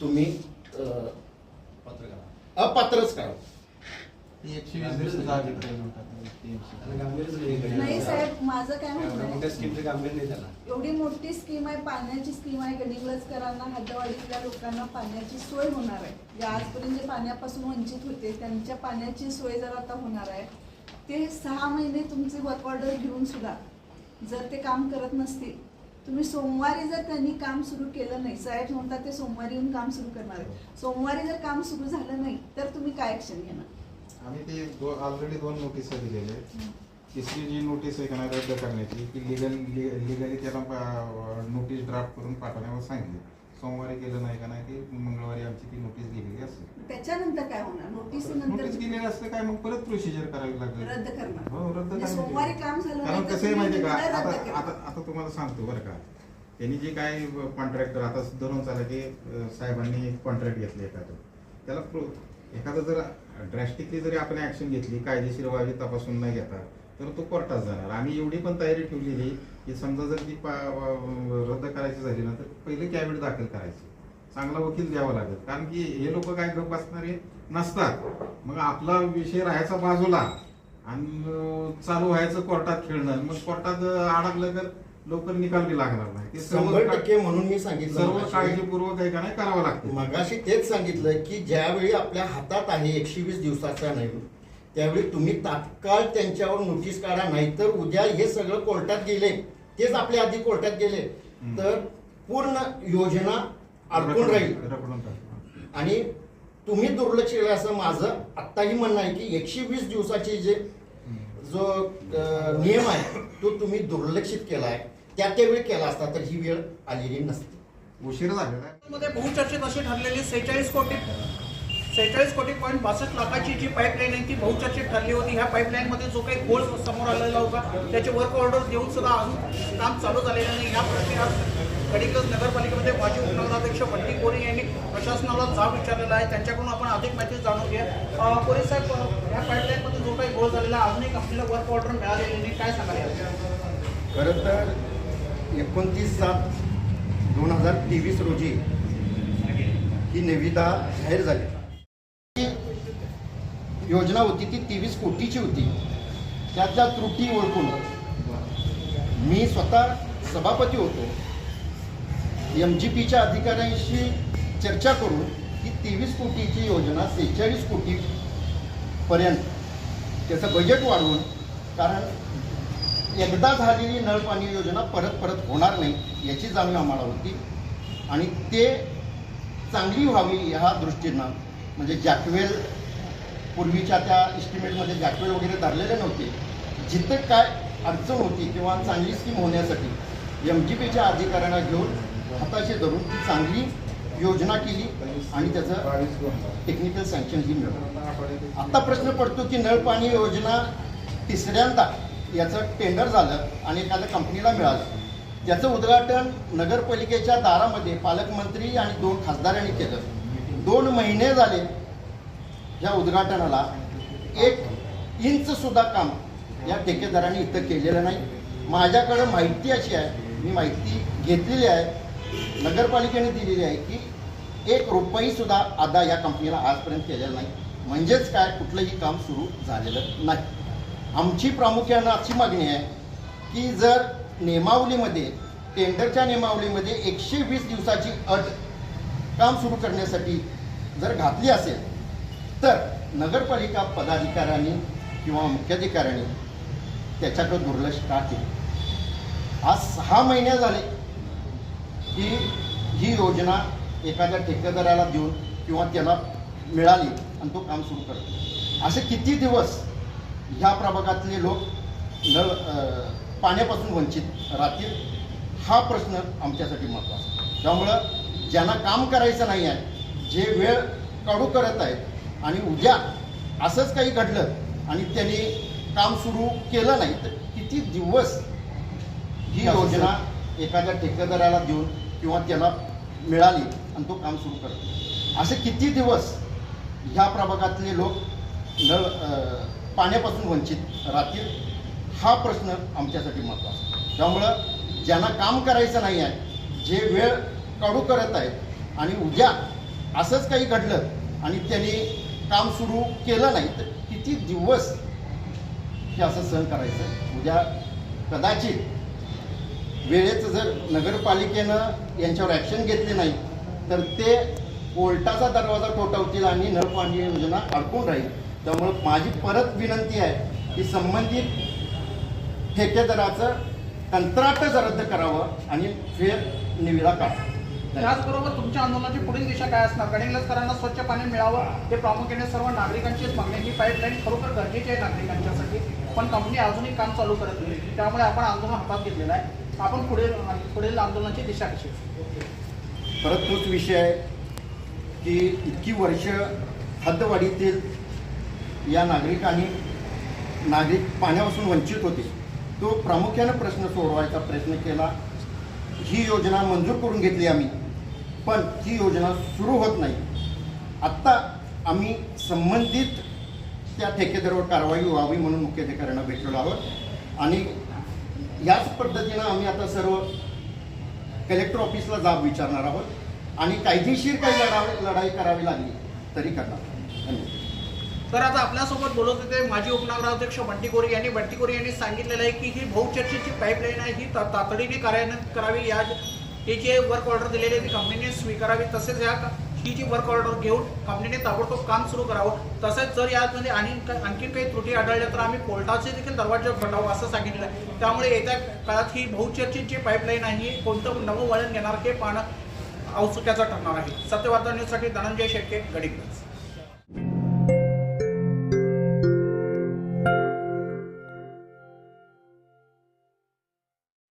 तुम्ही अपात्रच करा. नाही साहेब माझं काय म्हणणं एवढी मोठी स्कीम आहे पाण्याची स्कीम आहे गडिंग्लजकरांना हद्दवाडीतल्या लोकांना पाण्याची सोय होणार आहे. जे आजपर्यंत जे पाण्यापासून वंचित होते त्यांच्या पाण्याची सोय जर आता होणार आहे ते सहा महिने तुमचे वर्क ऑर्डर घेऊन सुद्धा जर ते काम करत नसतील तुम्ही सोमवारी जर त्यांनी काम सुरू केलं नाही साहेब म्हणतात ते सोमवारी येऊन काम सुरू करणार आहे सोमवारी जर काम सुरू झालं नाही तर तुम्ही काय ऍक्शन घेणार? आम्ही ते ऑलरेडी दोन नोटीस दिलेले आहेत. तिसरी जी नोटीस आहे का रद्द करण्याची ती लिगल लिगली त्याला नोटीस ड्राफ्ट करून पाठवण्यावर सांगितले. सोमवारी केलं नाही का नाही ते मंगळवारी आमची ती नोटीस गेलेली असेल त्याच्यानंतर काय होणार? नोटीस नोटीस गेलेली असतं काय मग परत प्रोसिजर करावी लागेल. रद्द करणार. हो रद्द म्हणजे करण्याची. सोमवारी काम झालं कारण नाही तर कसं आहे माहितीये का? तुम्ही आता रद्द. आता आता तुम्हाला सांगतो बरं का. त्यांनी जे काय कॉन्ट्रॅक्टर आता धरून चाला की अं, साहेबांनी कॉन्ट्रॅक्ट घेतलं एखादं. त्याला प्रो- एखादं जर ड्रॅस्टिकली जरी आपण ऍक्शन घेतली कायदेशीर बाबी तपासून न घेता तर तो कोर्टात जाणार. आम्ही एवढी पण तयारी ठेवलेली की समजा जर ती पा- रद्द करायची झाली ना तर पहिले कॅबिनेट दाखल करायची. चांगला वकील द्यावा लागेल. कारण की हे लोक काय गप बसणारे नसतात. मग आपला विषय राहायचा बाजूला आणि चालू व्हायचं कोर्टात खेळणं. मग कोर्टात अडकलं तर लवकर निकाल बी लागणार नाही. ते शंभर टक्के म्हणून मी सांगितलं सर्व. काळजीपूर्वक आहे का नाही करावं लागतं. मगाशी तेच सांगितलं की ज्यावेळी आपल्या हातात आहे एकशे वीस दिवसाचा नाही त्यावेळी तुम्ही तात्काळ त्यांच्यावर नोटीस काढा. नाहीतर उद्या हे सगळं कोर्टात गेले. तेच आपल्या आधी कोर्टात गेले. तर पूर्ण योजना अडकून राहील. आणि तुम्ही दुर्लक्ष केलं असं माझं आत्ताही म्हणणं आहे की एकशे वीस दिवसाचे जे. जो नियम आहे तो तुम्ही दुर्लक्षित केला आहे त्या त्यावेळी केला असता तर ही वेळ आलेली नसती उशीर झालेला आहे मध्ये बहुचर्चित अशी ठरलेली सेहेचाळीस कोटी सेहेचाळीस कोटी पॉईंट बासष्ट लाखाची जी पाईपलाईन आहे ती बहुचर्चित ठरली होती. ह्या पाईपलाईनमध्ये जो काही गोल समोर आलेला होता त्याचे वर्क ऑर्डर देऊन सुद्धा अजून काम चालू झालेलं नाही. या प्रक्रिया कडिकज नगरपालिकेमध्ये माजी उपनगराध्यक्ष बंटी कोरी यांनी प्रशासनाला जाब विचारलेला आहे. त्यांच्याकडून आपण अधिक माहिती जाणून घ्या कोरे साहेब ह्या या पाईपलाईनमध्ये जो काही गोळ झालेला आहे, अजूनही कंपनीला वर्क ऑर्डर मिळालेली नाही. काय सांगाल खरं तर एकोणतीस सात दोन हजार तेवीस रोजी ही निविदा जाहीर झाली. योजना होती ती तेवीस कोटीची होती. त्यातल्या त्रुटी ओळखून मी स्वतः सभापती होतो. एम जी पीच्या अधिकाऱ्यांशी चर्चा करून ही तेवीस कोटीची योजना सेहेचाळीस कोटीपर्यंत त्याचं बजेट वाढवून कारण एकदा झालेली नळपाणी योजना परत परत होणार नाही याची जाणीव आम्हाला होती. आणि ते चांगली व्हावी ह्या दृष्टीनं म्हणजे जॅकवेल पूर्वीच्या त्या इस्टिमेटमध्ये जॅकवेल वगैरे धरलेले नव्हते. जिथं काय अडचण होती किंवा चांगली स्कीम होण्यासाठी एम जी पीच्या अधिकाऱ्यांना घेऊन हाताशी धरून ती चांगली योजना केली आणि त्याचं टेक्निकल सँक्शनही मिळवलं. आता प्रश्न पडतो की नळ पाणी योजना तिसऱ्यांदा याचं टेंडर झालं आणि एखाद्या कंपनीला मिळालं. त्याचं उद्घाटन नगरपालिकेच्या दारामध्ये पालकमंत्री आणि दोन खासदारांनी केलं. दोन महिने झाले या उद्घाटनाला एक इंच सुद्धा काम या ठेकेदारांनी इथं केलेलं नाही. माझ्याकडं माहिती अशी आहे मी माहिती घेतलेली आहे नगरपालिकेने दिलेली आहे की एक रुपये आदा या कंपनीला आजपर्यंत केलेला नाही. म्हणजेच काय कुठलंही काम सुरू झालेलं नाही. आमची प्रामुख्यानं अशी मागणी आहे की जर नियमावलीमध्ये टेंडरच्या नियमावलीमध्ये एकशे वीस दिवसाची अट काम सुरू करण्यासाठी जर घातली असेल तर नगरपालिका पदाधिकाऱ्यांनी किंवा मुख्याधिकाऱ्यांनी त्याच्याकडे दुर्लक्ष का केलं? आज सहा महिने झाले की ही योजना एखाद्या ठेकेदाराला देऊन किंवा त्याला मिळाली आणि तो काम सुरू करतो. असे किती दिवस ह्या प्रभागातले लोक नळ पाण्यापासून वंचित राहतील? हा प्रश्न आमच्यासाठी महत्त्वाचा त्यामुळं ज्यांना काम करायचं नाही आहे जे वेळ काढू करत आहेत आणि उद्या असंच काही घडलं आणि त्यांनी काम सुरू केलं नाही तर किती दिवस ही योजना एखाद्या ठेकेदाराला देऊन किंवा त्याला मिळाली आणि तो काम सुरू करतो असे किती दिवस ह्या प्रभागातले लोक नळ पाण्यापासून वंचित राहतील हा प्रश्न आमच्यासाठी महत्त्वाचा. त्यामुळं ज्यांना काम करायचं नाही आहे जे वेळ काढू करत आहेत आणि उद्या असंच काही घडलं आणि त्यांनी काम सुरू केलं नाही तर किती दिवस हे असं सहन करायचं? उद्या कदाचित वेळेचं जर नगरपालिकेनं यांच्यावर ॲक्शन घेतली नाही तर ते कोर्टाचा दरवाजा ठोठावतील आणि नळपाणी योजना अडकून राहील. त्यामुळं माझी परत विनंती आहे की संबंधित ठेकेदाराचं कंत्राटच रद्द करावं आणि फेर निविदा काढा. त्याचबरोबर तुमच्या आंदोलनाची पुढील दिशा काय असणार? गडिंग्लजकरांना स्वच्छ पाणी मिळावं ते प्रामुख्याने सर्व नागरिकांचीच मागणी ही पाईपलाईन खरोखर गरजेची आहे नागरिकांच्यासाठी. पण कंपनी अजूनही काम चालू करत नाही. त्यामुळे आपण आंदोलन हातात घेतलेलं आहे. आपण पुढील पुढील आंदोलनाची दिशा कशी परत तोच विषय आहे की इतकी वर्ष हद्दवाडीतील या नागरिकांनी नागरिक पाण्यापासून वंचित होते. तो प्रामुख्यानं प्रश्न सोडवायचा प्रयत्न केला. ही योजना मंजूर करून घेतली आम्ही. पण ती योजना सुरू होत नाही. आत्ता आम्ही संबंधित त्या ठेकेदारावर कारवाई व्हावी म्हणून मुख्याधिकाऱ्यांना भेटलेलो आहोत. आणि याच पद्धतीनं आम्ही आता सर्व कलेक्टर ऑफिसला जाब विचारणार आहोत आणि कायदेशीर काही लढा लढाई करावी लागली तरी करणार. धन्यवाद. तर आता आपल्यासोबत बोलत होते माजी उपनगराध्यक्ष बंटीकोरी यांनी. बंटीकोरी यांनी सांगितलेलं आहे की ही बहुचर्चेची पाईपलाईन आहे ही ता- तातडीने कार्यान्वित करावी या ही जी वर्क ऑर्डर दिलेली आहे ती कंपनीने स्वीकारावी तसेच या ही जी वर्क ऑर्डर घेऊन कंपनीने ताबडतोब काम सुरू करावं. तसेच जर यामध्ये आणि आणखी काही त्रुटी आढळल्या तर आम्ही कोर्टाचे देखील दरवाजे फटावं असं सांगितलं आहे. त्यामुळे येत्या काळात ही बहुचर्चित जी पाईपलाईन आहे ही कोणतं नवं वळण घेणार हे पाहणं औत्सुक्याचं ठरणार आहे. सत्यवार्ता न्यूजसाठी धनंजय शेट्टे गडिंग्लज